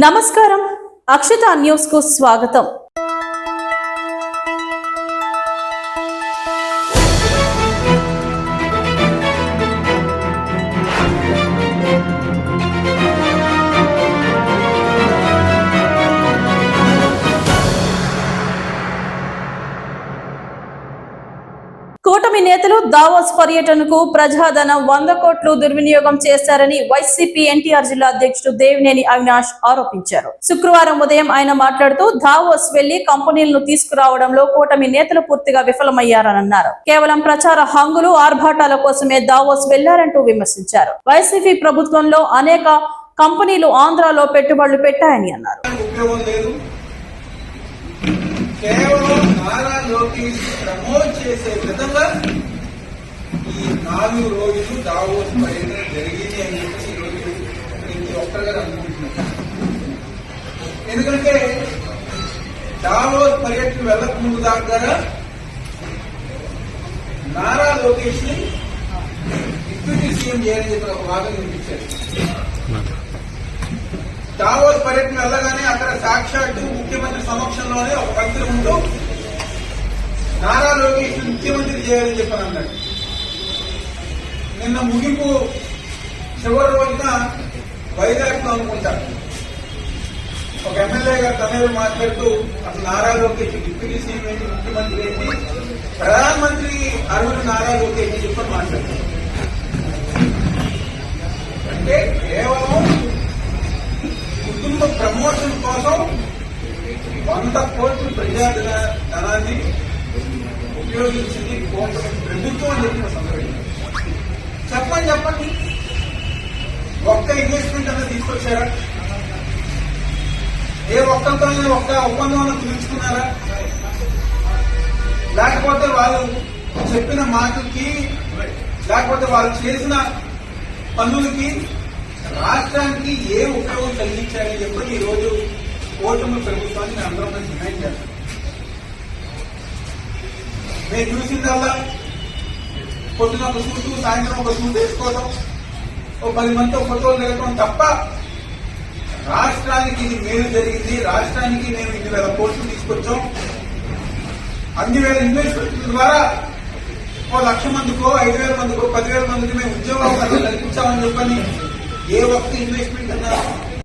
నమస్కారం. అక్షత న్యూస్కు స్వాగతం. కూటమి నేతలు దావోస్ పర్యటనకు ప్రజాధనం వంద కోట్లు దుర్వినియోగం చేశారని వైసీపీ ఎన్టీఆర్ జిల్లా అధ్యక్షుడు దేవినేని అవినాష్ ఆరోపించారు. శుక్రవారం ఉదయం ఆయన మాట్లాడుతూ దావోస్ వెళ్ళి కంపెనీలను తీసుకురావడంలో కూటమి నేతలు పూర్తిగా విఫలమయ్యారని అన్నారు కేవలం ప్రచార హంగులు ఆర్భాటాల కోసమే దావోస్ వెళ్ళారంటూ విమర్శించారు. వైసీపీ ప్రభుత్వంలో అనేక కంపెనీలు ఆంధ్రాలో పెట్టుబడులు పెట్టాయని అన్నారు. కేవలం నారా లోకేష్ ప్రమోట్ చేసే విధంగా ఈ నాలుగు రోజులు దావోస్ పర్యటన జరిగింది అని చెప్పేసి ఈ రోజు ప్రతి ఒక్కరుగా అనుకుంటున్నాను. ఎందుకంటే దావోస్ పర్యటన వెళ్ళక ముందు దాకా నారా లోకేష్ని డిప్యూటీ సీఎం చేయాలని చెప్పి ఒక వాదన వినిపించారు. దావోస్ పర్యటన వెళ్ళగానే అక్కడ సాక్షాత్తు ముఖ్యమంత్రి సమక్షంలోనే ఒక మంత్రి ముందు నారా లోకేష్ ముఖ్యమంత్రి చేయాలని చెప్పని అన్నాడు. నిన్న ముగింపు చివరి రోజున వైజాగ్లో ఒక ఎమ్మెల్యే గారు తమిళ మాట్లాడుతూ అసలు నారా లోకేష్ డిప్యూటీ సీఎం ఏంటి ముఖ్యమంత్రి ఏంటి? ప్రధానమంత్రి అరుణ్ నారా లోకేష్ చెప్పని మాట్లాడుతారు అంటే కేవలం కోట్ల ధనాన్ని ఉపయోగించింది ప్రభుత్వం అని చెప్పిన సందర్భం. చెప్పండి చెప్పండి. ఒక్క ఇన్వెస్ట్మెంట్ అనేది తీసుకొచ్చారా? ఏ ఒక్కరితో ఒక్క ఒప్పందం పిలుచుకున్నారా లేకపోతే వాళ్ళు చెప్పిన మాటలకి లేకపోతే వాళ్ళు చేసిన పన్నులకి రాష్ట్రానికి ఏ ఉపయోగం కలిగించాలని చెప్పి ఈ రోజు కూటమి ప్రభుత్వాన్ని అందరం డిమాండ్ చేస్తాం. మేము చూసిందల్లా పొద్దున ఒక సూటు సాయంత్రం ఒక సూట్ వేసుకోవడం ఓ పది మందితో ఫోటోలు దిగడం తప్ప రాష్ట్రానికి ఇది మేలు జరిగింది. రాష్ట్రానికి మేము ఇన్ని వేల కోట్లు తీసుకొచ్చాం. అన్ని వేల ఇన్వెస్ట్మెంట్ ద్వారా ఓ లక్ష మందికో ఐదు వేల మందికో పదివేల మందికి మేము ఉద్యోగాలు కల్పించామని చెప్పని ఏ ఒక్క ఇన్వెస్ట్మెంట్ అన్నా